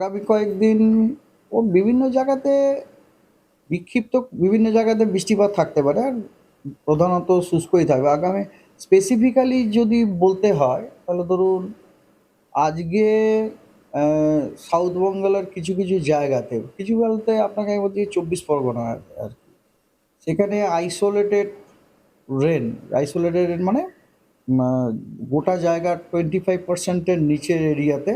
আগামী কয়েকদিন ও বিভিন্ন জায়গাতে বিক্ষিপ্ত, বিভিন্ন জায়গাতে বৃষ্টিপাত থাকতে পারে আর প্রধানত শুষ্কই থাকবে। আগামী স্পেসিফিক্যালি যদি বলতে হয়, তাহলে ধরুন আজকে সাউথ বেঙ্গলের কিছু কিছু জায়গাতে, কিছু বলতে আপনাকে আমি বলছি চব্বিশ পরগনা আর কি। সেখানে আইসোলেটেড রেন আইসোলেটেড রেন মানে গোটা জায়গার টোয়েন্টি ফাইভ পার্সেন্টের নিচের এরিয়াতে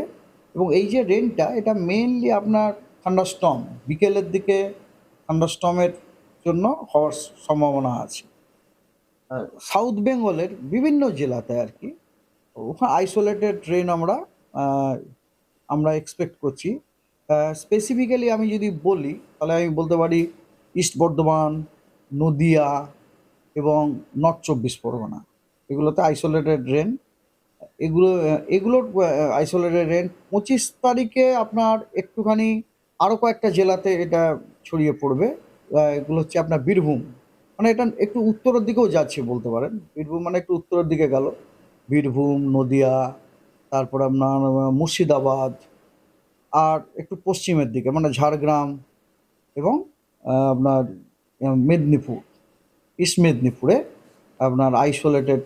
এবং এই যে রেনটা এটা মেইনলি আপনার থান্ডারস্টর্ম বিকেলের দিকে থান্ডারস্টর্মের জন্য হওয়ার সম্ভাবনা আছে। সাউথ বেঙ্গলের বিভিন্ন জেলাতে আর কি, ওখানে আইসোলেটেড রেন আমরা আমরা এক্সপেক্ট করছি। স্পেসিফিক্যালি আমি যদি বলি, তাহলে আমি বলতে পারি ইস্ট বর্ধমান নদিয়া এবং নর্থ চব্বিশ পরগনা, এগুলোতে আইসোলেটেড রেন এগুলো এগুলোর আইসোলেটেড রেন পঁচিশ তারিখে আপনার একটুখানি আরও কয়েকটা জেলাতে এটা ছড়িয়ে পড়বে। এগুলো হচ্ছে আপনার বীরভূম। মানে এটা একটু উত্তরের দিকেও যাচ্ছে বলতে পারেন। বীরভূম মানে একটু উত্তরের দিকে গেল। বীরভূম, নদিয়া, তারপর আপনার মুর্শিদাবাদ, আর একটু পশ্চিমের দিকে মানে ঝাড়গ্রাম এবং আপনার মেদিনীপুর, ইস্ট মেদিনীপুরে আপনার আইসোলেটেড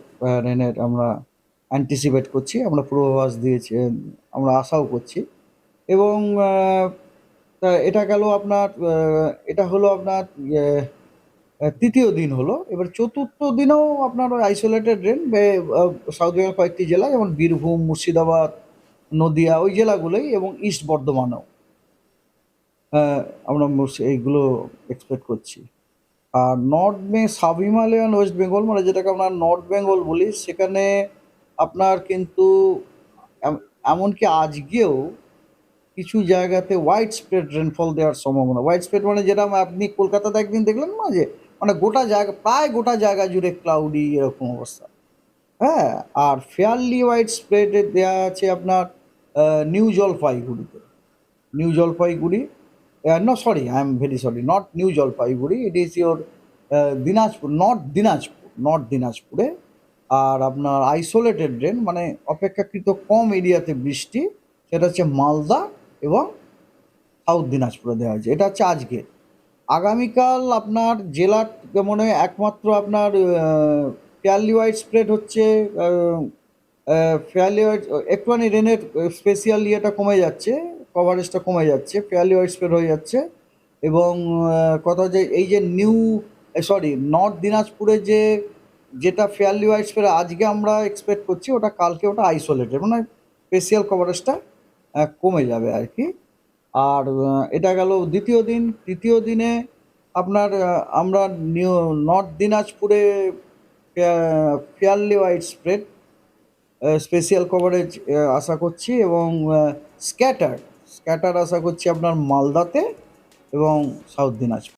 রেনের আমরা অ্যান্টিসিপেট করছি, আমরা পূর্বাভাস দিয়েছি আমরা আশাও করছি। এবং এটা গেল আপনার এটা হলো আপনার তৃতীয় দিন হলো। এবার চতুর্থ দিনেও আপনার আইসোলেটেড রেন সাউথ বেঙ্গল কয়েকটি জেলা যেমন বীরভূম, মুর্শিদাবাদ, নদিয়া, ওই জেলাগুলোই এবং ইস্ট বর্ধমানেও। আমরা এইগুলো এক্সপেক্ট করছি। আর north bay sub Himalayan west Bengal মানে যেটাকে আমরা নর্থ বেঙ্গল বলি, সেখানে আপনার কিন্তু এমনকি আজকেও কিছু জায়গাতে হোয়াইট স্প্রেড রেনফল দেওয়ার সম্ভাবনা। হোয়াইট স্প্রেড মানে যেটা আপনি কলকাতাতে একদিন দেখলেন না যে মানে গোটা জায়গা প্রায় গোটা জায়গা জুড়ে ক্লাউডি এরকম অবস্থা। হ্যাঁ আর ফেয়ারলি হোয়াইট স্প্রেড দেওয়া আছে আপনার নিউ জলপাইগুড়িতে new Jalpaiguri no sorry I am very sorry not new Jalpaiguri is your uh, Dinajpur north Dinajpur north দিনাজপুরে আর আপনার আইসোলেটেড রেন মানে অপেক্ষাকৃত কম এরিয়াতে বৃষ্টি, সেটা হচ্ছে মালদা এবং সাউথ দিনাজপুরে দেওয়া হয়েছে। এটা হচ্ছে আজকে আগামীকাল আপনার জেলার মনে হয় একমাত্র আপনার ফেয়ারলি ওয়াইড স্প্রেড হচ্ছে ফেয়ারলি হোয়াইট একটুখানি রেনের স্পেশাল ইয়েটা কমে যাচ্ছে কভারেজটা কমে যাচ্ছে ফেয়ারলি ওয়াইড স্প্রেড হয়ে যাচ্ছে এবং কথা যে এই যে নিউ সরি নর্থ দিনাজপুরে যে যেটা ফেয়ারলি হোয়াইট স্প্রেড আজকে আমরা এক্সপেক্ট করছি, ওটা কালকে ওটা আইসোলেটেড মানে স্পেশিয়াল কভারেজটা কমে যাবে আর কি। আর এটা গেল দ্বিতীয় দিন, তৃতীয় দিনে আপনার আমরা নিউ নর্থ দিনাজপুরে fairly wide spread spatial coverage আশা করছি এবং স্ক্যাটার স্ক্যাটার আশা করছি আপনার মালদাতে এবং সাউথ দিনাজপুর।